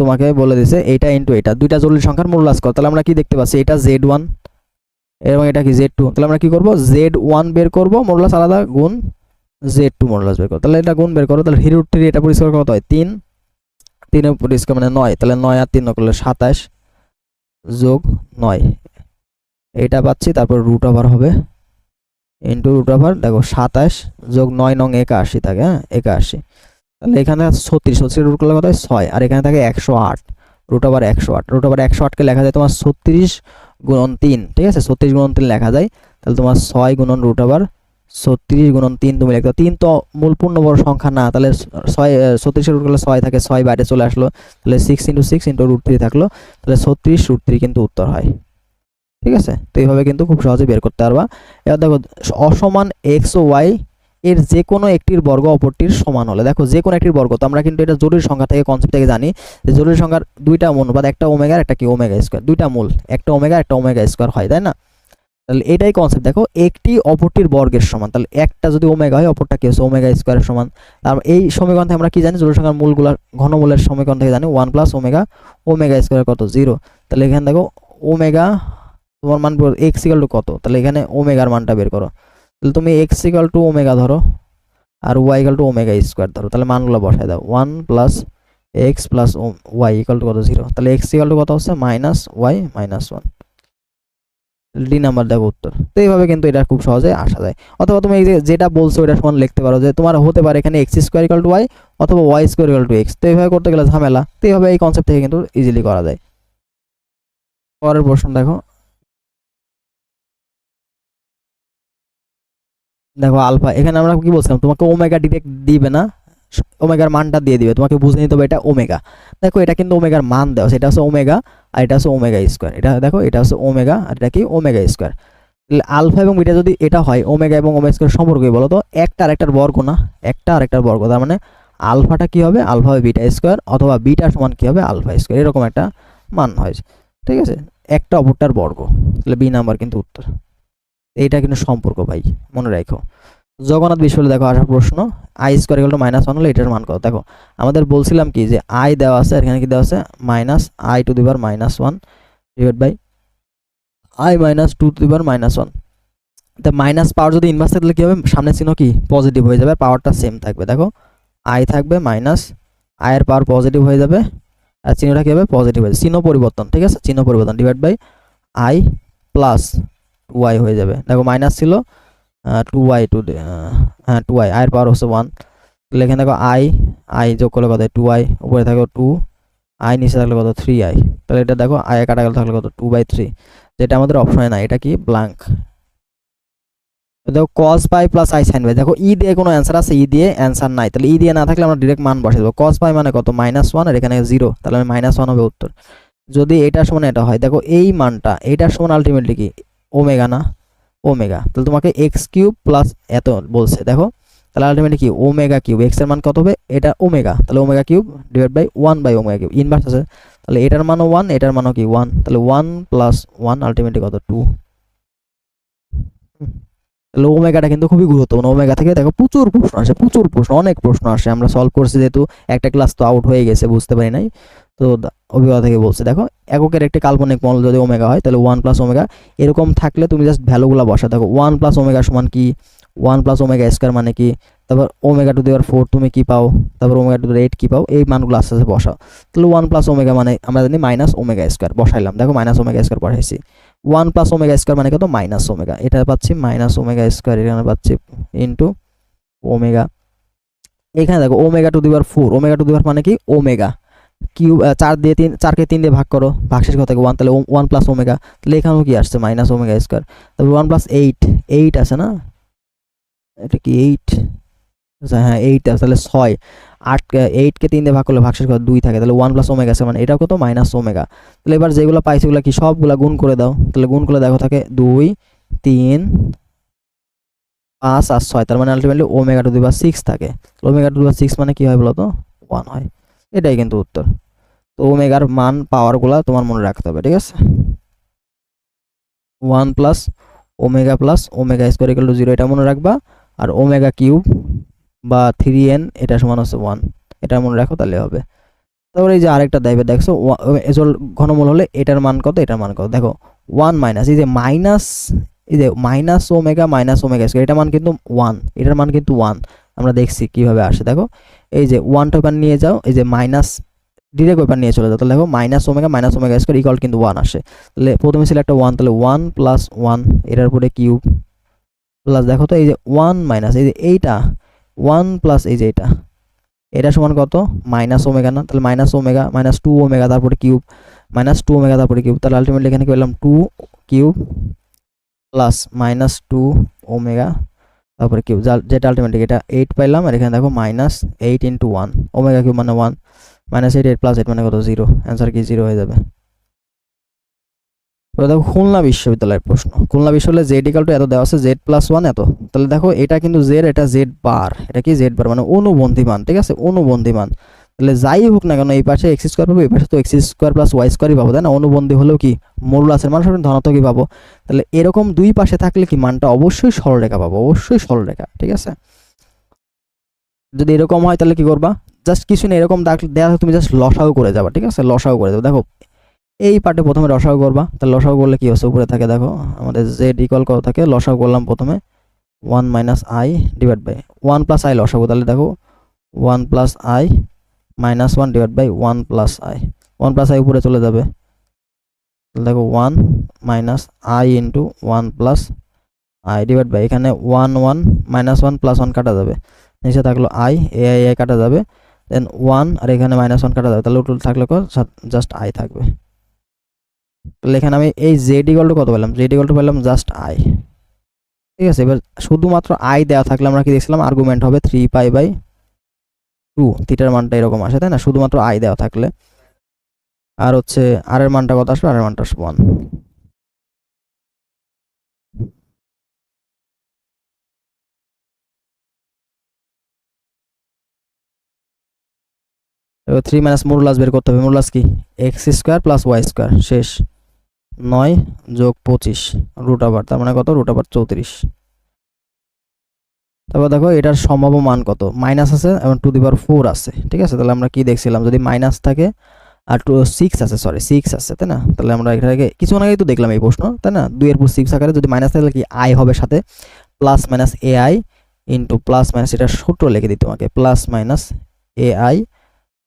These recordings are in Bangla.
তোমাকে বলে দিছে এইটা ইন্টু এটা। দুইটা জরুরি সংখ্যার মূল্যাস কর তাহলে আমরা কি দেখতে পাচ্ছি? এটা জেড ওয়ান এবং এটা কি জেড টু তাহলে আমরা কি করব? জেড ওয়ান বের করব মূল্যাস আলাদা গুণ জেড টু মূল্যাস বের করো তাহলে এটা গুণ বের করো, তাহলে হিরো থ্রি এটা পরিষ্কার কত হয়? তিন। তিনে পরিষ্কার মানে নয়। তাহলে নয় আর তিন করলে সাতাশ যোগ নয়। এইটা পাচ্ছি, তারপর রুট ওভার হবে। ইন্টু রুট ওভার দেখো, সাতাশ যোগ নয় নং একাশি থাকে হ্যাঁ? একাশি। তাহলে এখানে ছত্রিশ ছত্রিশ রুট করলে কত হয়? ছয়। আর এখানে থাকে একশো আট। রুট আবার একশো আট। রুট আবার একশো আটকে লেখা যায় তোমার ছত্রিশ গুণন তিন, ঠিক আছে? ছত্রিশ গুণন তিন লেখা যায়। তাহলে তোমার ছয় গুণন রুট আবার ছত্রিশ গুণন তিন তুমি লিখতে তিন তো মূল পূর্ণ বড় সংখ্যা না, তাহলে ছয় ছত্রিশের রুট করলে ছয় থাকে, ছয় বাইরে চলে আসলো। তাহলে six into six into root three থাকল। তাহলে ছত্রিশ রুট থ্রি কিন্তু উত্তর হয়। ঠিক আছে? তো এইভাবে কিন্তু খুব সহজে বের করতে পারবা। এবার দেখো, অসমান এক্স ও ওয়াই এর যে কোনো একটির বর্গ অপরটির সমান হলে। দেখো যে কোনো একটির বর্গ, তো আমরা কিন্তু এটা জরুরি সংখ্যা থেকে কনসেপ্ট থেকে জানি যে জরুরি সংখ্যার দুইটা অনুপাত একটা ওমেগা আর একটা কি, ওমেগা স্কোয়ার দুইটা মূল, একটা ওমেগা একটা ওমেগা স্কোয়ার হয়, তাই না? তাহলে এটাই কনসেপ্ট দেখো, একটি অপরটির বর্গের সমান, তাহলে একটা যদি ওমেগা হয়, অপরটা কি হচ্ছে ওমেগা স্কোয়ারের সমান। তার এই সমীকরণ থেকে আমরা কি জানি, জরুরি সংখ্যার মূলগুলোর ঘনমূলের সমীকরণ থেকে জানি one plus omega omega square কত? জিরো তাহলে এখানে দেখো, ওমেগা, তোমার মান এক্স ইকাল টু কত? তাহলে এখানে ওমেগার মানটা বের করো। তাহলে তুমি এক্স ইকাল টু ওমেগা ধরো আর Y equal to omega square ধরো, তাহলে মানগুলো বসায় দাও। One plus X plus Y equal to কত? জিরো তাহলে এক্স ইকাল টু কত হচ্ছে? Minus Y minus one D number দেখো উত্তর। তো এইভাবে কিন্তু এটা খুব সহজে আসা যায়। অথবা তুমি এই যে যেটা বলছো এটা সমান লিখতে পারো যে তোমার হতে পারে এখানে X square equal to Y অথবা Y square equal to X তো এইভাবে করতে গেলে ঝামেলা। তো এইভাবে এই কনসেপ্ট থেকে কিন্তু ইজিলি করা যায়। পরের প্রশ্ন দেখো। দেখো আলফা, এখানে আমরা কি বলছিলাম? তোমাকে ওমেগা ডিরেক্ট দিবে না ওমেগার মানটা দিয়ে দিবে। তোমাকে বুঝে নিতে হবে এটা ওমেগা দেখো, এটা কিন্তু ওমেগার মান দেওয়া এটা হচ্ছে ওমেগা আর এটা হচ্ছে ওমেগা স্কোয়ার এটা দেখো, এটা হচ্ছে ওমেগা আর এটা কি ওমেগা স্কোয়ার আলফা এবং বিটা যদি এটা হয় ওমেগা এবং ওমেগা স্কোয়ার সম্পর্ক কি বলো তো, একটা আরেকটার বর্গ না? একটা আরেকটার বর্গ। তার মানে আলফাটা কি হবে? আলফা হবে বিটা স্কোয়ার অথবা বিটা সমান কি হবে? আলফা স্কোয়ার এরকম একটা মান হয় ঠিক আছে? একটা অপরটার বর্গ। তাহলে বি নাম্বার কিন্তু উত্তর। এইটা কিন্তু সম্পর্ক ভাই, মনে রাখো। জগন্নাথ বিশ্ববিদ্যালয় দেখো আসার প্রশ্ন I square equal to minus one হলে এটার মান কত? দেখো, আমাদের বলছিলাম কি যে আই দেওয়া আছে এখানে কি দেওয়া আছে? Minus I to the power minus one divide by I minus two to the power minus one তো মাইনাস পাওয়ার যদি ইনভার্স থাকলে কী হবে? সামনের চিহ্ন কি? পজিটিভ হয়ে যাবে পাওয়ারটা সেম থাকবে। দেখো আই থাকবে মাইনাস আয়ের পাওয়ার পজিটিভ হয়ে যাবে, আর চিহ্নটা কী হবে? পজিটিভ হয়ে যাবে। চিহ্ন পরিবর্তন, ঠিক আছে? চিহ্ন পরিবর্তন divide by I plus two Y হয়ে যাবে। দেখো মাইনাস ছিল টু ওয়াই টু হ্যাঁ টু ওয়াই আয়ের পাওয়ার হচ্ছে ওয়ান তাহলে এখানে দেখো আই আই যোগ করলে কত? টু উপরে থাকো টু আই নিচে থাকলে কত? থ্রি তাহলে এটা দেখো আয় কাটা গেলে, থাকলে কত? টু বাই থ্রি যেটা আমাদের অপশনে না, এটা কি? ব্ল্যাঙ্ক দেখো cos pi plus I sine by দেখো ই দিয়ে কোনো অ্যান্সার আছে ই দিয়ে অ্যান্সার নাই। তাহলে ই দিয়ে না থাকলে আমরা ডিরেক্ট মান বসে দেবো। কস পাই মানে কত? মাইনাস ওয়ান আর এখানে জিরো তাহলে মাইনাস ওয়ান হবে উত্তর। যদি এটার সমান এটা হয়, দেখো এই মানটা, এটার সমান আলটিমেটলি কি? ওমেগা না, ওমেগা। তাহলে তোমাকে এক্স কিউব প্লাস এত বলছে, দেখো। তাহলে আলটিমেটলি কি? Omega cube. এক্সের মান কত হবে? এটা ওমেগা। তাহলে omega cube divide by one by omega cube. Inverse আছে। তাহলে এটার মানও ওয়ান এটার মানও কি ওয়ান তাহলে ওয়ান প্লাস ওয়ান আলটিমেটলি কত? টু তাহলে ওমেগাটা কিন্তু খুবই গুরুত্বপূর্ণ। ওমেগা থেকে দেখো প্রচুর প্রশ্ন আসে, প্রচুর প্রশ্ন, অনেক প্রশ্ন আসে। আমরা সলভ করছি যেহেতু একটা ক্লাস তো আউট হয়ে গেছে, বুঝতে পারি নাই। তো অভিজ্ঞতা থেকে বলছে, দেখো, এককের একটি কাল্পনিক মল যদি ওমেগা হয়, তাহলে ওয়ান প্লাস ওমেগা এরকম থাকলে তুমি জাস্ট ভ্যালুগুলো বসা দেখো ওয়ান প্লাস ওমেগা সমান কি? ওয়ান প্লাস ওমেগা স্কোয়ার মানে কি? তারপর ওমেগা টু দেওয়ার ফোর তুমি কি পাও? তারপর ওমেগা টু এইট কি পাও? এই মানগুলো আস্তে আস্তে বসাও। তাহলে ওয়ান প্লাস ওমেগা মানে আমরা জানি মাইনাস ওমেগা স্কোয়ার বসাইলাম। দেখো মাইনাস ওমেগা স্কোয়ার বসাইছি। ওয়ান প্লাস ওমেগা স্কোয়ার মানে কত? Minus omega. এটা পাচ্ছি মাইনাস ওমেগা স্কোয়ার, এখানে পাচ্ছি ইন্টু ওমেগা। এখানে দেখো, omega to the power four. Omega to the power মানে কি? ওমেগা। কিউ চার দিয়ে তিন, চারকে তিন দিয়ে ভাগ করো। ভাগশেষ কত ওয়ান। তাহলে ওয়ান প্লাস ওমেগা। তাহলে এখানেও কি আসছে? Minus omega square. তারপর ওয়ান প্লাস এইট। এইট আছে না? এটা কি এইট? হ্যাঁ এইট তাহলে ছয়। আট এইটকে তিন দিয়ে ভাগ করলে ভাগশেষ কত দুই থাকে, তাহলে ওয়ান প্লাস ওমেগা আছে মানে এটা কত? মাইনাস ওমেগা তাহলে এবার যেগুলো পাইছে ওগুলো কি? সবগুলো গুণ করে দাও। তাহলে গুণ করলে দেখো থাকে দুই, তিন, পাঁচ আর ছয়, তার মানে আলটিমেটলি ওমেগা টু দুই বা সিক্স থাকে। ওমেগা টু দুই বা সিক্স মানে কি হয় বলো তো ওয়ান হয়। এটাই কিন্তু উত্তর। তো ওমেগার মান পাওয়ারগুলো তোমার মনে রাখতে হবে, ঠিক আছে? One plus omega plus omega square equal to zero এটা মনে রাখবা। আর ওমেগা কিউব বা থ্রি এন এটা সমান হচ্ছে ওয়ান এটা মনে রাখো, তাহলে হবে। তারপরে এই যে আরেকটা দেবে দেখছ এজল ঘনমূল হলে এটার মান কত, এটার মান কত? দেখো ওয়ান মাইনাস এই যে মাইনাস এই যে minus omega minus omega square এটার মান কিন্তু ওয়ান এটার মান কিন্তু ওয়ান আমরা দেখছি কীভাবে আসে, দেখো। এই যে ওয়ানটা ওইপার নিয়ে যাও, এই যে মাইনাস ডিরেক্ট ওইপার নিয়ে চলে যাও। তাহলে দেখো minus omega minus omega square equal কিন্তু ওয়ান আসে। তাহলে প্রথমে ছিল একটা ওয়ান তাহলে ওয়ান প্লাস ওয়ান এটার উপরে কিউব প্লাস দেখো তো, এই যে ওয়ান মাইনাস এই যে এইটা ওয়ান প্লাস এই যে এটা। এটা সমান কত? মাইনাস ওমেগা না? তাহলে minus omega, minus two omega, তারপরে কিউব। মাইনাস টু ওমেগা, তারপরে কিউব। তাহলে আলটিমেটলি এখানে কি পেলাম? Two cube plus minus two omega, তারপরে কিউব। যেটা আলটিমেটলি এটা এইট পাইলাম আর এখানে দেখো minus eight into one omega cube মানে one minus eight eight plus eight মানে কত? জিরো অ্যান্সার কি জিরো হয়ে যাবে। দেখো খুলনা বিশ্ববিদ্যালয়ের প্রশ্ন। খুলনা বিশ্ববিদ্যালয়ে জেড ইকাল টু এত দেওয়া আছে জেড প্লাস ওয়ান এত। তাহলে দেখো এটা কিন্তু জেড এটা জেড বার এটা কি জেড বার মানে অনুবন্ধী মান ঠিক আছে? অনুবন্ধী মান তাহলে যাই হোক না কেন, এই পাশে এক্স স্কোয়ার পাবো, এই পাশে তো এক্স স্কোয়ার প্লাস ওয়াই স্কোয়ারই পাবো, তাই না? অনুবন্ধী হলেও কি? মরুলাসের মান সবসময় ধনাত্মকই পাবো। তাহলে এরকম দুই পাশে থাকলে কি মানটা অবশ্যই সরলরেখা পাবো, অবশ্যই সরলরেখা, ঠিক আছে? যদি এরকম হয় তাহলে কি করবা? জাস্ট কিছু না, এরকম দেওয়া তুমি জাস্ট লসাও করে যাবা, ঠিক আছে? লসাও করে দেবো দেখো এই পার্টে প্রথমে লসাও করবা। তাহলে লসাও করলে কি হচ্ছে? উপরে থাকে দেখো, আমাদের জেড ইকুয়াল কত থাকে? লসাও করলাম প্রথমে one minus I divide by one plus I লসাগু তাহলে দেখো one plus I minus one divide by one plus I one plus I উপরে চলে যাবে। তাহলে দেখো one minus I into one plus I divide by এখানে one one minus one plus one কাটা যাবে। নিচে থাকল আই এ আই আই কাটা যাবে। দেন ওয়ান আর এখানে মাইনাস ওয়ান কাটা যাবে। তাহলে উঠল থাকলে জাস্ট আই থাকবে। তাহলে এখানে আমি এই জেড ইকলটা কত পেলাম? জেড ইকলটা পেলাম জাস্ট আই ঠিক আছে, এবার শুধুমাত্র আই দেওয়া থাকলে আমরা কি দেখছিলাম? আর্গুমেন্ট হবে থ্রি পাই বাই টু থিটার মানটা এরকম আসে, তাই না? শুধুমাত্র আই দেওয়া থাকলে। আর হচ্ছে আর এর মানটা কত আসবে? আর এর মানটা আসবে ওয়ান এবার থ্রি মাইনাস মোরলাস বের করতে হবে। মোরলাস কি? X square plus Y square শেষ। নয় যোগ পঁচিশ রুট আবার তার মানে কত? রুট আবার চৌত্রিশ। তারপর দেখো, এটার সম্ভাব্য মান কত? মাইনাস আছে এবং টু দি পাওয়ার ফোর আছে, ঠিক আছে? তাহলে আমরা কি দেখছিলাম? যদি মাইনাস থাকে আর টু সিক্স আছে সরি সিক্স আছে, তাই না? তাহলে আমরা এখানে কিছুক্ষণ আগেই তো দেখলাম এই প্রশ্ন, তাই না? দুইয়ের পর সিক্স আকারে যদি মাইনাস থাকলে কি আই হবে সাথে? Plus minus A I into plus minus এটা সূত্র লিখে দিই তোমাকে প্লাস মাইনাস এ আই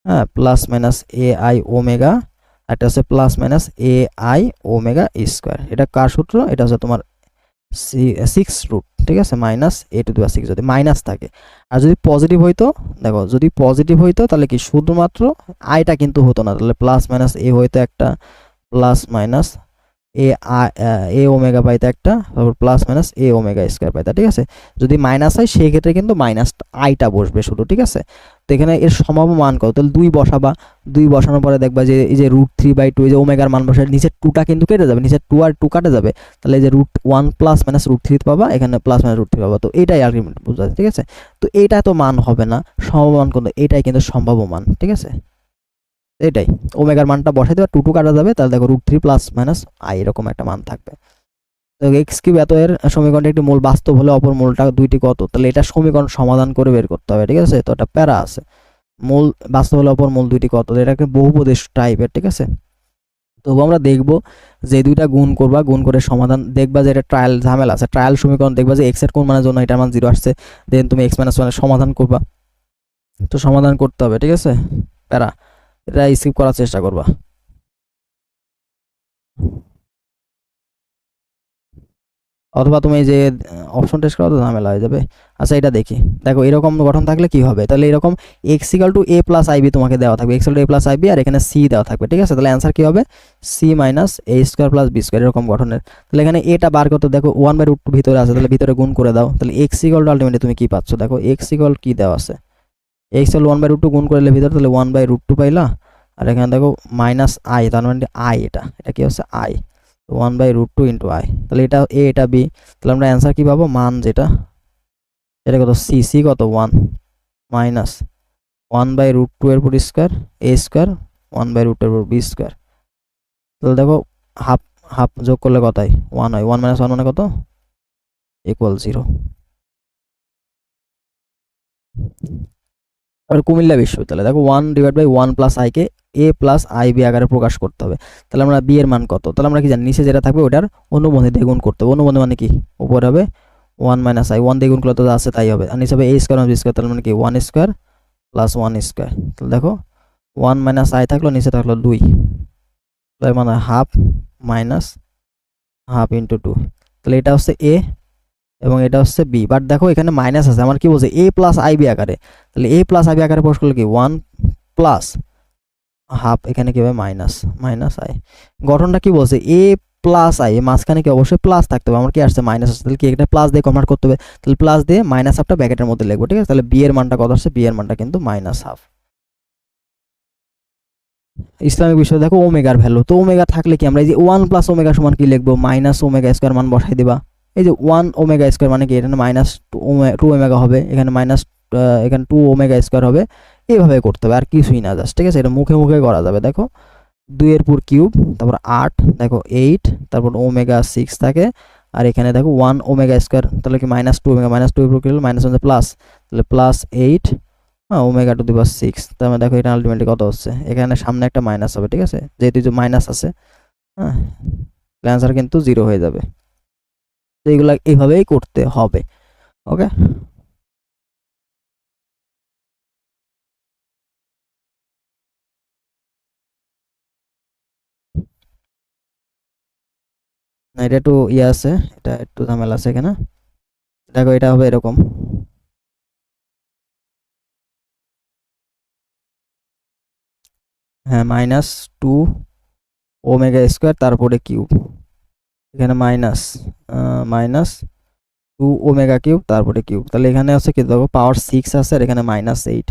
হ্যাঁ plus minus A I omega একটা হচ্ছে plus minus A I omega square এটা কার সূত্র? এটা হচ্ছে তোমার সিক্স রুট ঠিক আছে? মাইনাস এ টু দেওয়া সিক্স যদি মাইনাস থাকে। আর যদি পজিটিভ হইতো, দেখো, যদি পজিটিভ হইতো, তাহলে কি শুধুমাত্র আইটা কিন্তু হতো না। তাহলে প্লাস মাইনাস এ হইতো একটা plus minus A A omega পাইতে একটা, তারপর plus minus A omega square পাইতে ঠিক আছে? যদি মাইনাস হয়, সেই ক্ষেত্রে কিন্তু মাইনাস আইটা বসবে শুধু, ঠিক আছে? তো এখানে এর সম্ভাব্য মান কত? তাহলে দুই বসাবা। দুই বসানোর পরে দেখবা যে, এই যে রুট থ্রি বাই টু এই যে ওমেগার মান বসে নিচে টুটা কিন্তু কেটে যাবে। নিচে টু আর টু কাটে যাবে। তাহলে এই যে root one plus minus root three পাবা, এখানে প্লাস মাইনাস রুট থ্রি পাবা। তো এইটাই আর্গুমেন্ট বোঝা ঠিক আছে? তো এইটা তো মান হবে না। সম্ভাব্য মান কিন্তু এটাই কিন্তু সম্ভাব্য মান, ঠিক আছে? এটাই। ওমেগার মানটা বসাই দেবে টু কাটা যাবে, তাহলে দেখো root three plus minus I এরকম একটা মান থাকবে। তো এক্স কিউব এত এর সমীকরণটা একটি মূল, বাস্তব হলে অপর মূলটা দুইটি কত? তাহলে এটা সমীকরণ সমাধান করে বের করতে হবে, ঠিক আছে? তো এটা প্যারা আছে। মূল, বাস্তব হলে অপর মূল দুইটি কত? এটা একটা বহুপদেশ টাইপের ঠিক আছে? তবু আমরা দেখব যে দুইটা গুণ করবা, গুণ করে সমাধান, দেখবা যে এটা ট্রায়াল ঝামেলা আছে। ট্রায়াল সমীকরণ দেখবা যে এক্সের কোন মানের জন্য এটা মান জিরো আসছে দেন তুমি এক্স মাইনাস ওয়ানের সমাধান করবা। তো সমাধান করতে হবে, ঠিক আছে? প্যারা। এটা স্কিপ করার চেষ্টা করবা। অথবা তুমি যে অপশন টেস্ট করা তো ঝামেলা হয়ে যাবে। আচ্ছা এটা দেখি। দেখো, এরকম গঠন থাকলে কি হবে? তাহলে এরকম X equal to A plus I B তোমাকে দেওয়া থাকবে। X to A plus I B আর এখানে সি দেওয়া থাকবে, ঠিক আছে? তাহলে অ্যান্সার কি হবে? C minus A square plus B square এরকম গঠনের। তাহলে এখানে এটা বার করতে দেখো ওয়ান বাই রুট ভিতরে আছে, তাহলে ভিতরে গুণ করে দাও। তাহলে এক্স ইকাল টু আলটিমেটলি তুমি কি পাচ্ছ? দেখো এক্স ইকাল কি দেওয়া আছে? এক্স হল ওয়ান বাই রুট টু গুণ করলে ভিতরে তাহলে ওয়ান বাই রুট টু পাইলা। আর এখানে দেখো মাইনাস আই তার মানে আই এটা। এটা কি হচ্ছে I one by root two into I তাহলে এটা এ এটা বি তাহলে আমরা অ্যান্সার কী পাবো? মান যেটা। এটা কত? সি সি কত? One minus one by root two এর উপর square A square one by root এর বি স্কোয়ার তাহলে দেখো হাফ হাফ যোগ করলে কতাই? ওয়ান হয়। ওয়ান মাইনাস ওয়ান মানে কত? ইকুয়াল জিরো এবার কুমিল্লা বিশ্ববিদ্যালয়। দেখো one divide by one plus আইকে এ প্লাস আই বি আকারে প্রকাশ করতে হবে। তাহলে আমরা বি এর মান কত? তাহলে আমরা কি জানি, নিচে যেটা থাকবে ওটার অনুবন্ধী দিয়ে গুণ করতে হবে। অনুবন্ধী মানে কি? উপরে হবে ওয়ান মাইনাস আই ওয়ান দিয়ে করলে তো আছে তাই হবে। আর নিচে হবে এ স্কোয়ার বি স্কোয়ার তাহলে মানে কি? One square plus one square তাহলে দেখো ওয়ান মাইনাস আই থাকল, নিচে থাকল দুই। তাহলে মানে half minus half into two তাহলে এটা হচ্ছে এ এবং এটা হচ্ছে বি বাট দেখো এখানে মাইনাস আছে, আমার কি বলছে? এ প্লাস আই বি আকারে। তাহলে এ প্লাস আই বি আকারে প্রশ্ন করলে কি? ওয়ান প্লাস হাফ এখানে কি হবে? মাইনাস মাইনাস আই গঠনটা কি বলছে? এ প্লাস আই মাঝখানে কি অবশ্যই প্লাস থাকতে হবে, আমার কি আসছে? মাইনাস আসছে। তাহলে কি এটা প্লাস দিয়ে কনভার্ট করতে হবে? তাহলে প্লাস দিয়ে মাইনাস হাফটা ব্যাকেটের মধ্যে লিখব, ঠিক আছে? তাহলে বি এর মানটা কত আসছে? বি এর মানটা কিন্তু মাইনাস হাফ ইসলামিক বিষয়, দেখো ওমেগার ভ্যালু। তো ওমেগা থাকলে কি আমরা এই যে ওয়ান প্লাস ওমেগা সমান কি লিখব? মাইনাস ওমেগা স্কোয়ার মান বসাই দিবা। এই যে ওয়ান ওমেগা স্কোয়ার মানে কি? এখানে মাইনাস টু ওমেগা হবে, এখানে মাইনাস এখানে টু ওমেগা স্কোয়ার হবে। এইভাবে করতে হবে, আর কিছুই না জাস্ট ঠিক আছে? এটা মুখে মুখে করা যাবে, দেখো। দুইয়ের পুর কিউব, তারপর আট, দেখো এইট তারপর ওমেগা সিক্স থাকে। আর এখানে দেখো ওয়ান ওমেগা স্কোয়ার তাহলে কি minus two omega minus two cube minus one plus তাহলে প্লাস এইট হ্যাঁ omega to the power six তার মানে দেখো এটা আলটিমেটলি কত হচ্ছে? এখানে সামনে একটা মাইনাস হবে, ঠিক আছে? যেহেতু যে মাইনাস আছে হ্যাঁ অ্যান্সার কিন্তু জিরো হয়ে যাবে। এইগুলো এইভাবেই করতে হবে ওকে না, এটা একটু ইয়ে আছে, এটা একটু ঝামেলা আছে এখানে। দেখো, এটা হবে এরকম। হ্যাঁ মাইনাস টু ওমেগা স্কোয়ার তারপরে কিউব এখানে minus minus two omega cube তারপরে কিউব তাহলে এখানে আছে কি দেখো পাওয়ার সিক্স আছে আর এখানে মাইনাস এইট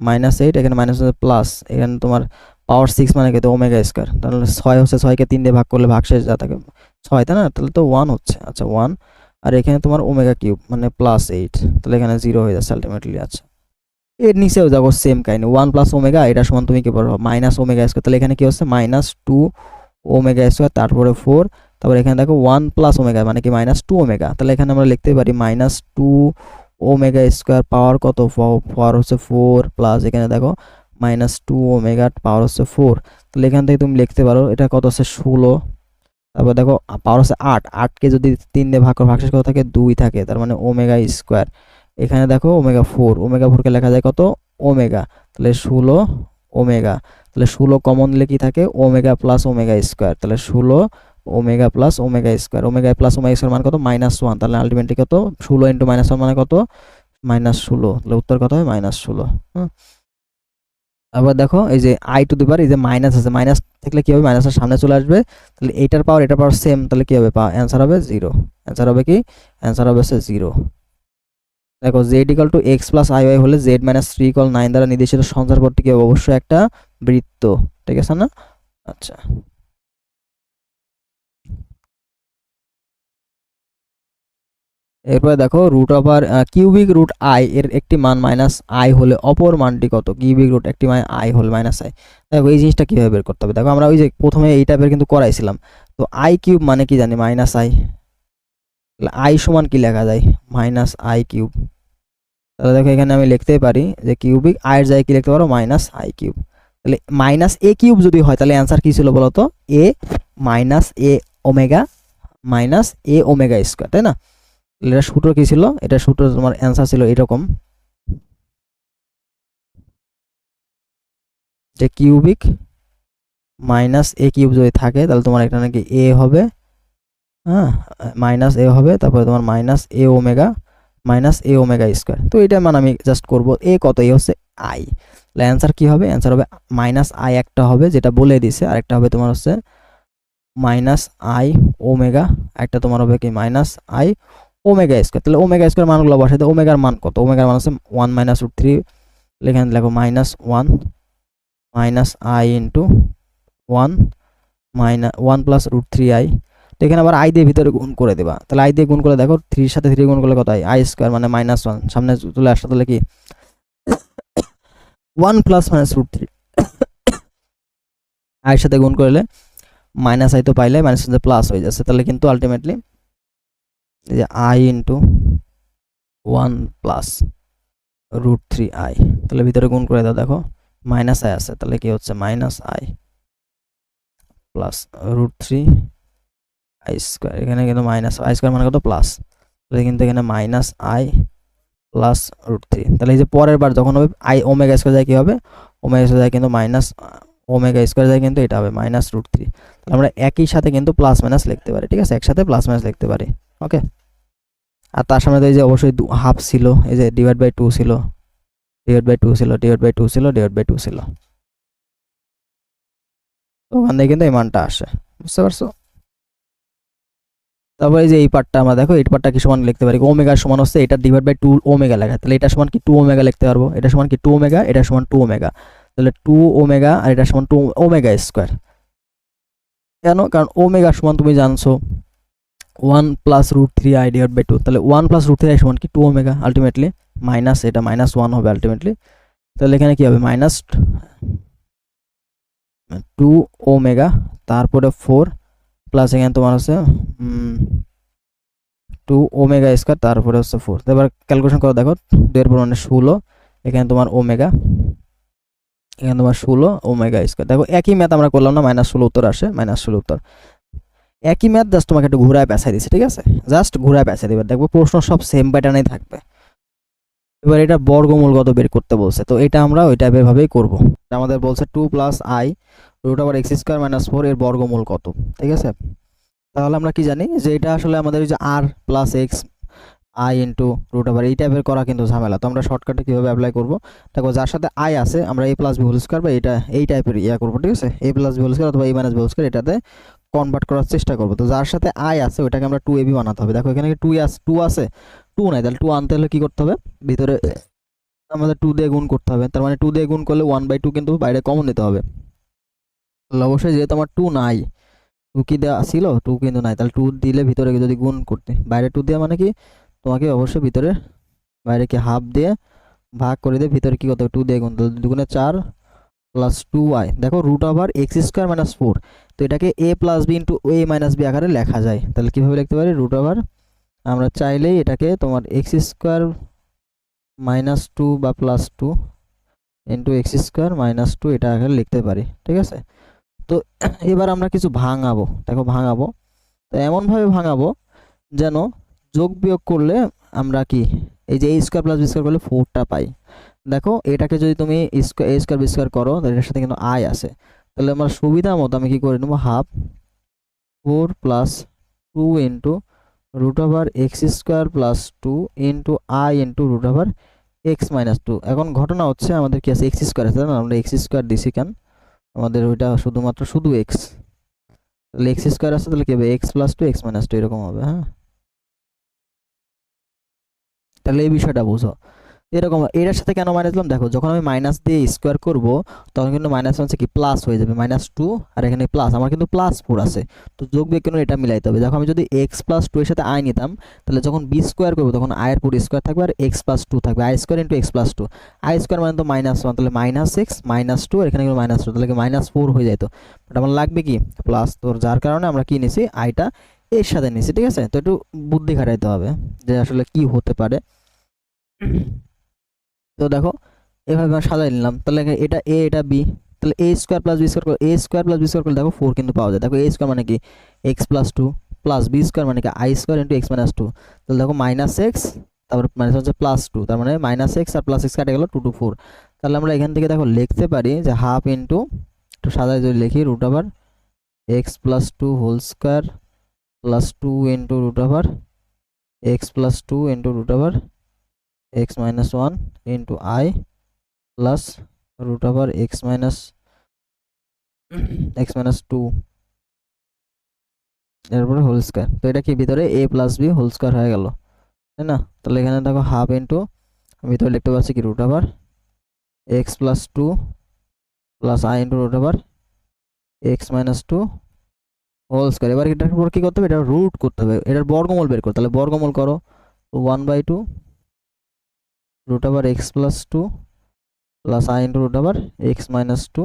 মাইনাস এইট এখানে মাইনাস প্লাস এখানে তোমার পাওয়ার সিক্স মানে কিন্তু ওমেগা স্কোয়ার তাহলে ছয় হচ্ছে ছয়কে তিন দিয়ে ভাগ করলে ভাগ শেষ যা থাকে। ছয়, তাই না? তাহলে তো ওয়ান হচ্ছে। আচ্ছা ওয়ান আর এখানে তোমার ওমেগা কিউব মানে প্লাস এইট তাহলে এখানে জিরো হয়ে যাচ্ছে আলটিমেটলি আচ্ছা। এর নিচেও যাব সেম কাহিনি ওয়ান প্লাস ওমেগা এটা সমান তুমি কি বলব? মাইনাস ওমেগা স্কোয়ার তাহলে এখানে কি হচ্ছে? মাইনাস টু ওমেগা স্কোয়ার তারপরে ফোর তারপরে এখানে দেখো ওয়ান প্লাস ওমেগা মানে কি মাইনাস টু ওমেগা তাহলে এখানে আমরা লিখতে পারি minus two omega square power কত? পাওয়ার হচ্ছে ফোর প্লাস এখানে দেখো মাইনাস টু ওমেগা পাওয়ার হচ্ছে ফোর তাহলে এখান থেকে তুমি লিখতে পারো এটা কত হচ্ছে ষোলো। তারপর দেখো পাওয়ার হচ্ছে আট। আটকে যদি তিন দিয়ে ভাগ ভাগশেষ কত থাকে দুই থাকে, তার মানে ওমেগা স্কোয়ার এখানে দেখো ওমেগা ফোর ওমেগা ফোরকে লেখা যায় কত? ওমেগা তাহলে ষোলো ওমেগা তাহলে ষোলো কমন দিলে কি থাকে? ওমেগা প্লাস ওমেগা স্কোয়ার তাহলে ষোলো omega plus omega square. Omega plus omega square মানে কত? Minus one. তাহলে আলটিমেটলি কত? ষোলো ইন্টু মাইনাস ওয়ান মানে কত? মাইনাস ষোলো। তাহলে উত্তর কত হয়? মাইনাস ষোলো। হ্যাঁ আবার দেখো, এই যে আই টু দি পাওয়ার এই যে মাইনাস আছে মাইনাস থাকলে কি হবে? মাইনাসের সামনে চলে আসবে। তাহলে এইটার পাওয়ার এটার পাওয়ার সেম তাহলে কি হবে? অ্যান্সার হবে জিরো অ্যান্সার হবে কি? অ্যান্সার হবে হচ্ছে জিরো দেখো Z equal to X plus I Y হলে Z minus three equal nine দ্বারা নির্দেশিত সঞ্চার পথটি কি হবে? অবশ্যই একটা বৃত্ত। ঠিক আছে না? আচ্ছা। এরপরে দেখো root over cubic root I এর একটি মান মাইনাস আই হলে অপর মানটি কত? কিউবিক রুট একটি মান আই হলে মাইনাস আই দেখো এই জিনিসটা কীভাবে বের করতে হবে? দেখো আমরা ওই যে প্রথমে এই টাইপের কিন্তু করাইছিলাম। তো আই কিউব মানে কি জানি? মাইনাস আই তাহলে আই সমান কি লেখা যায়? মাইনাস আই কিউব তাহলে দেখো এখানে আমি লিখতেই পারি যে কিউবিক আয়ের জায়গায় কি লিখতে পারো? মাইনাস আই কিউব তাহলে মাইনাস এ কিউব যদি হয়, তাহলে অ্যান্সার কী ছিল বলো তো A minus A omega minus A omega square তাই না? এটা সূত্র কি ছিল? এটা সূত্র তোমার অ্যান্সার ছিল এরকম। যে কিউবিক মাইনাস এ কিউব যদি থাকে, তাহলে তোমার এখানে নাকি এ হবে। হ্যাঁ মাইনাস এ হবে, তারপরে তোমার minus A omega minus A omega square তো এটা মানে আমি জাস্ট করব এ কত এ হচ্ছে? আই তাহলে অ্যান্সার কী হবে? অ্যান্সার হবে মাইনাস আই একটা হবে, যেটা বলে দিছে। আরেকটা হবে তোমার হচ্ছে মাইনাস আই ওমেগা একটা তোমার হবে কি? মাইনাস আই ওমেগা স্কোয়ার, তাহলে ওমেগা স্কোয়ার মানগুলো বসাতে ওমেগার মান কত? ওমেগার মান আছে ওয়ান মাইনাস রুট থ্রি এখানে লেখো minus one minus I into one minus one plus root three I তো এখানে আবার আই দিয়ে ভিতরে গুণ করে দেবা। তাহলে আই দিয়ে গুণ করে দেখো থ্রির সাথে থ্রি গুণ করলে কত হয়? আই স্কোয়ার মানে মাইনাস ওয়ান সামনে চলে আসলে তাহলে কি? One plus minus root three আয়ের সাথে গুণ করলে মাইনাস আই তো পাইলে মাইনাস প্লাস হয়ে যাচ্ছে, তাহলে কিন্তু আলটিমেটলি যে I into one plus root three I তাহলে ভিতরে গুণ করে দাও, দেখো মাইনাস আই আছে, তাহলে কি হচ্ছে? Minus i plus root three i square এখানে কিন্তু মাইনাস আই স্কোয়ার মানে কত? প্লাস তাহলে কিন্তু এখানে minus i plus root three তাহলে এই যে পরের বার যখন হবে আই ওমেগা স্কোয়ার যায় কী হবে? ওমেগা স্কোয়ার যায় কিন্তু মাইনাস ওমেগা স্কোয়ার যায় কিন্তু এটা হবে মাইনাস রুট থ্রি তাহলে আমরা একই সাথে কিন্তু প্লাস মাইনাস লিখতে পারি, ঠিক আছে? একসাথে প্লাস মাইনাস লিখতে পারি। ওকে আর তার সামনে এই যে অবশ্যই হাফ ছিল, এই যে ডিভাইড বাই টু ছিল ডিভাইড বাই টু ছিল ডিভাইড বাই টু ছিল ডিভাইড বাই টু ছিল। ওখান থেকে কিন্তু এই মানটা আসে, বুঝতে পারছ? তারপরে যে এই পার্টটা আমরা দেখো, এই পার্টটা কি সমান লিখতে পারি? ওমেগার সমান হচ্ছে এটা ডিভাইড বাই টু ওমেগা লেখা। তাহলে এটা সমান কি টু ওমেগা লিখতে পারব? এটা সমান কি টু ওমেগা, এটা সমান টু ওমেগা। তাহলে টু ওমেগা আর এটা সমান টু ওমেগা স্কোয়ার। কেন? কারণ ওমেগা সমান তুমি জানছো। One plus root three i divide by two তাহলে one plus root three i সমান কি? টু ওমেগা আলটিমেটলি মাইনাস এটা মাইনাস ওয়ান হবে আলটিমেটলি তাহলে এখানে কি হবে? মাইনাস টু ওমেগা তারপরে ফোর প্লাস এখানে তোমার হচ্ছে টু ওমেগা স্কোয়ার তারপরে হচ্ছে ফোর এবার ক্যালকুলেশন করে, দেখো দুয়ের পর মানে ষোলো, এখানে তোমার ওমেগা এখানে তোমার ষোলো ওমেগা স্কোয়ার দেখো, একই ম্যাথ আমরা করলাম না মাইনাস ষোলো উত্তর আসে মাইনাস ষোলো উত্তর। একই ম্যাথ জাস্ট তোমাকে একটু ঘুরায় পেঁচাই দিচ্ছে ঠিক আছে? জাস্ট ঘুরায় পেঁচাই দেবে। দেখব প্রশ্ন সব সেম প্যাটার্নেই থাকবে। এবার এটা বর্গমূল বর্গমূলগত বের করতে বলছে। তো এটা আমরা ওই টাইপের ভাবেই করব। আমাদের বলছে two plus i root over x square minus four এর বর্গমূল কত, ঠিক আছে? তাহলে আমরা কি জানি? যে এটা আসলে আমাদের ওই যে আর plus x i into root over এই টাইপের করা কিন্তু ঝামেলা। তো আমরা শর্টকাটে কীভাবে অ্যাপ্লাই করব? দেখো, যার সাথে আই আছে, আমরা a plus b whole square বা এটা এই টাইপের ইয়া করব, ঠিক আছে? A plus b whole square অথবা a minus b whole square এটাতে কনভার্ট করার চেষ্টা করব। তো যার সাথে আই আছে ওটাকে আমরা টু এ বি বানাতে হবে। দেখো, এখানে টু আস টু আছে? টু নাই। তাহলে টু আনতে হলে কী করতে হবে? ভিতরে আমাদের টু দিয়ে গুণ করতে হবে। তার মানে টু দিয়ে গুণ করলে ওয়ান বাই টু কিন্তু বাইরে কমন নিতে হবে। তাহলে অবশ্যই যেহেতু আমার টু নাই টু কি দেওয়া ছিল? টু কিন্তু নাই। তাহলে টু দিলে ভিতরে যদি গুণ করতে, বাইরে টু দেওয়া মানে কি? তোমাকে অবশ্যই ভিতরে বাইরে কি হাফ দিয়ে ভাগ করে দিয়ে ভিতরে কি করতে হবে? টু দিয়ে গুণ। দুগুণে চার প্লাস টু ওয়াই দেখো root over x square minus four তো এটাকে a plus b into a minus b আকারে লেখা যায়। তাহলে কীভাবে লিখতে পারি? রুট ওভার আমরা চাইলেই এটাকে তোমার এক্স স্কোয়ার মাইনাস টু বা plus two into x square minus two এটা আকারে লিখতে পারি, ঠিক আছে? তো এবার আমরা কিছু ভাঙাবো। দেখো ভাঙাবো। তো এমনভাবে ভাঙাবো যেন যোগ বিয়োগ করলে আমরা কি? এই যে a square plus b square করলে ফোরটা পাই। দেখো এটাকে যদি তুমি square a square b square করো, তাহলে এটার সাথে কিন্তু আই আছে তাহলে আমার সুবিধা মতো আমি কি করে নেব? Half four plus two into root over x square plus two into i into root over x minus two এখন ঘটনা হচ্ছে আমাদের কি আছে? এক্স স্কোয়ার আছে আমরা এক্স স্কোয়ার দিছি কেন? আমাদের ওইটা শুধুমাত্র শুধু এক্স তাহলে এক্স স্কোয়ার আছে, তাহলে কি হবে? X plus two x minus two এরকম হবে হ্যাঁ? তাহলে এই বিষয়টা বুঝো। এরকম, এটার সাথে কেন মাইনাস দিলাম? দেখো, যখন আমি মাইনাস দিয়ে স্কোয়ার করব, তখন কিন্তু মাইনাস হচ্ছে কি প্লাস হয়ে যাবে মাইনাস টু আর এখানে প্লাস আমার কিন্তু প্লাস ফোর আছে। তো যোগ বিয়োগ কেন এটা মিলাইতে হবে? দেখো, আমি যদি এক্স প্লাস টু এর সাথে আই নিতাম, তাহলে যখন বি স্কোয়ার করব, তখন আয়ের পুরো স্কোয়ার থাকবে আর এক্স প্লাস টু থাকবে। I square into x plus two i square মানে তো মাইনাস ওয়ান তাহলে মাইনাস এক্স মাইনাস টু আর এখানে কিন্তু মাইনাস টু তাহলে মাইনাস ফোর হয়ে যেত বাট আমার লাগবে কি? প্লাস তোর যার কারণে আমরা কি নিছি? আইটা এর সাথে নিছি, ঠিক আছে? তো একটু বুদ্ধি খাটাইতে হবে যে আসলে কি হতে পারে। তো দেখো, এভাবে আমরা সাজাই নিলাম। তাহলে এটা এ এটা বি তাহলে a square plus b square a square plus b square করলে দেখো ফোর কিন্তু পাওয়া যায়। দেখো এ স্কোয়ার মানে কি? X plus two plus b square মানে কি? I square into x minus two তাহলে দেখো মাইনাস এক্স তারপর মাইনাস হচ্ছে প্লাস টু তার মানে মাইনাস এক্স আর প্লাস এক্স কাটে গেলো টু টু ফোর তাহলে আমরা এখান থেকে দেখো, লিখতে পারি যে হাফ ইন্টু একটু সাজাই যদি লিখি root over x plus two whole square plus two into root over x plus two into root over x minus 1 into i plus root over x minus x minus 2 এরপরে হোল স্কোয়ার তো এটা কি? ভিতরে a plus b whole square হয়ে গেল। তাই না? তাহলে এখানে দেখো হাফ ইন্টু ভিতরে লিখতে পারছি কি? Root over x plus two plus i into root over x minus two whole square এবার এটার উপর কী করতে হবে? এটা রুট করতে হবে। এটার বর্গমূল বের করতে তাহলে বর্গমূল করো। One by two root over x plus two plus i into root over x minus two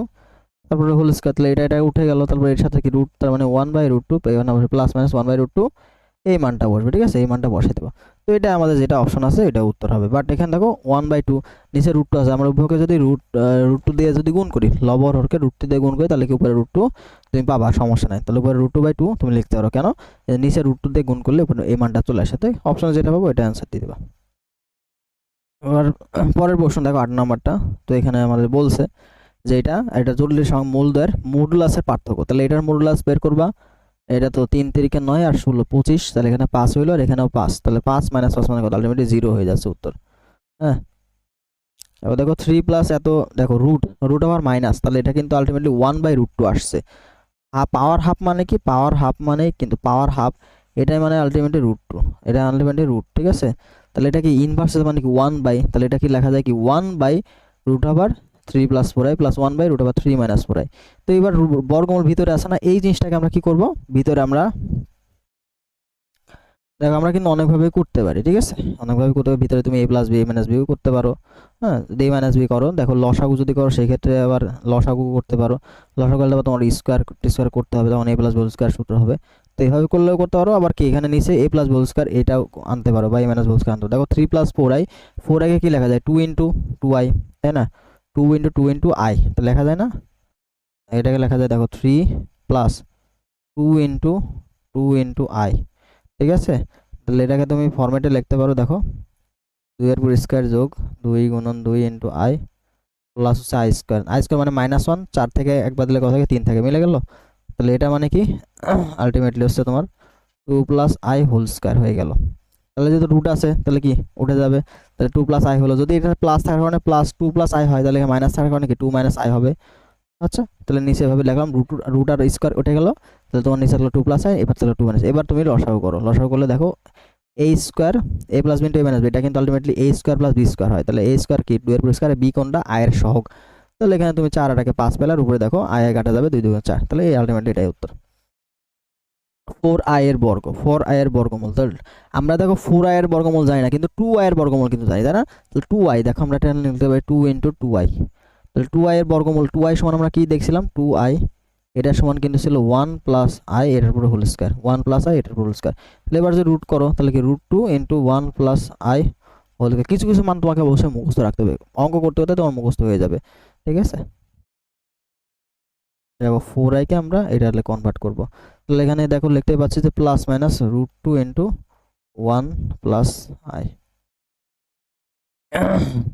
তারপরে হোল স্কোয়ার তাহলে এটা এটা উঠে গেল, তারপরে এর সাথে কি রুট তার মানে ওয়ান বাই রুট টু এখানে plus minus one by root two এই মানটা বসবে, ঠিক আছে? এই মানটা বসে দেবো। তো এটা আমাদের যেটা অপশন আছে, এটা উত্তর হবে। বাট এখানে দেখো ওয়ান বাই টু নিচে রুট টু আছে। আমরা উভয়কে যদি রুট রুট টু দিয়ে যদি গুণ করি, লবর হরকে রুট টু দিয়ে গুণ করি, তাহলে কি উপরে রুট টু তুমি পাবা, সমস্যা নাই। তাহলে উপরে রুট টু বাই টু তুমি লিখতে পারো। কেন? নিচে রুট টু দিয়ে গুণ করলে এই মানটা চলে আসে। তো অপশন যেটা পাবো, এটা অ্যান্সার দিয়ে দেবা। এবার পরের প্রশ্ন, দেখো আট নাম্বারটা, তো এখানে আমাদের বলছে যে এটা এটা সঙ্গে মূলদয়ের মডুলাসের পার্থক্য। তাহলে এটার মডুলাস বের করবা, এটা তো তিন তিরিকে নয় আর ষোলো পঁচিশ, তাহলে এখানে পাঁচ হইল আর এখানেও পাঁচ। তাহলে পাঁচ মাইনাস পাঁচ মানে কত? আলটিমেটলি জিরো হয়ে যাচ্ছে উত্তর। হ্যাঁ? এবার দেখো থ্রি প্লাস এত, দেখো রুট রুট আবার মাইনাস তাহলে এটা কিন্তু ultimately one by root two আসছে। পাওয়ার হাফ মানে কি? পাওয়ার হাফ মানে কিন্তু পাওয়ার হাফ এটাই মানে আলটিমেটলি রুট টু এটা আলটিমেটলি রুট ঠিক আছে? তাহলে এটা কি ইনভার্সেস মানে কি ওয়ান বাই তাহলে এটা কি লেখা যায় কি ওয়ান বাই রুট আবার three plus four i plus one by root আবার থ্রি মাইনাস ফোর আই তো এবার বর্গমূল ভিতরে আসে না, এই জিনিসটাকে আমরা কি করব? ভিতরে আমরা, দেখো আমরা কিন্তু অনেকভাবে করতে পারি, ঠিক আছে? অনেকভাবে করতে পারি, ভিতরে তুমি a plus b a minus bio করতে পারো। হ্যাঁ এ মাইনাস বি করো। দেখো লসাগু যদি করো, সেক্ষেত্রে আবার লসাগু করতে পারো। লসাগু করলে তোমার স্কোয়ার স্কোয়ার করতে হবে, তখন এ প্লাস বল স্কোয়ার সূত্র হবে। তো এইভাবে করলেও করতে পারো। আবার কি, এখানে নিচে এ প্লাস বল স্কোয়ার এটাও আনতে পারো বা এ মাইনাস বল স্কোয়ার আনতে দেখো three plus four i four আইকে কী লেখা যায়? টু ইন্টু টু আই তাই না? Two into two into i তো লেখা যায় না? এটাকে লেখা যায়, দেখো three plus two into two into i ঠিক আছে? তাহলে এটাকে তুমি ফরম্যাটে লিখতে পারো, দেখো। দুইয়ের পর স্কোয়ার যোগ দুই গুণন দুই ইন্টু আই প্লাস হচ্ছে আই স্কোয়ার আই স্কোয়ার মানে মাইনাস ওয়ান চার থেকে একবার দিলে কত থেকে? তিন থেকে। মিলে গেল? তাহলে এটা মানে কি? আলটিমেটলি হচ্ছে তোমার two plus i whole square হয়ে গেল। তাহলে যেহেতু রুট আছে, তাহলে কি? উঠে যাবে। তাহলে টু প্লাস আই হলো। যদি এটা প্লাস থাকার কারণে প্লাস টু প্লাস আই হয়, তাহলে মাইনাস থাকার কারণে কি? টু মাইনাস আই হবে। আচ্ছা তাহলে নিচে এভাবে লিখলাম রুট রুট আর স্কোয়ার উঠে গেল। তাহলে তোমার নিচে হলো টু প্লাস আই এবার তাহলে টু মাইনাস এবার তুমি লসাগু করো। লসাগু করলে দেখো a square a plus b into a minus b এটা কিন্তু ultimately a square plus b square হয়। তাহলে এ স্কোয়ার কি? টু এর স্কোয়ার বি কোনটা? আয়ের সহগ। তাহলে এখানে তুমি চার আটাকে পাঁচ পেলে আর উপরে দেখো আয় কাটা যাবে দুই দুই চার। তাহলে এই আলটিমেটলি এটাই উত্তর। ফোর আয়ের বর্গ ফোর আয়ের বর্গমূল। তাহলে আমরা দেখো ফোর আয়ের বর্গমূল জানি না, কিন্তু টু আয়ের বর্গমূল কিন্তু জানি, তাই না? তাহলে টু আই দেখো আমরা এটা লিখতে পারি টু ইন্টু টু আই তাহলে টু আয়ের বর্গমূল টু আই সমান আমরা কি দেখছিলাম? টু আই এটার সমান কিন্তু ছিল ওয়ান প্লাস আই এটার উপরে whole square one plus i এটার উপরে হোল স্কোয়ার তাহলে এবার যদি রুট করো, তাহলে কি root two into one plus i whole কিছু কিছু মান তোমাকে অবশ্যই মুখস্থ রাখতে হবে। অঙ্ক করতে করতে তোমার মুখস্থ হয়ে যাবে। ঠিক আছে? দেখো ফোর আইকে আমরা এটা কনভার্ট করব। তাহলে এখানে দেখো লিখতে পাচ্ছি যে plus minus root two into one plus i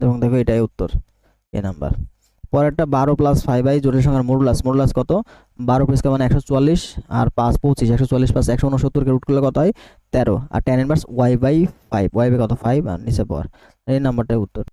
এবং দেখো এটাই উত্তর, এ নাম্বার পরেরটা বারো প্লাস ফাইভ আই জোরের সঙ্গে মোরলাস মোরলাস কত? বারো প্লাস মানে একশো চুয়াল্লিশ আর পাঁচ পঁচিশ, একশো চুয়াল্লিশ প্লাস একশো উনসত্তরকে রুট করলে কত হয়? তেরো। আর tan inverse y by five y by কত? ফাইভ আর নিচে পর। এই নাম্বারটাই উত্তর।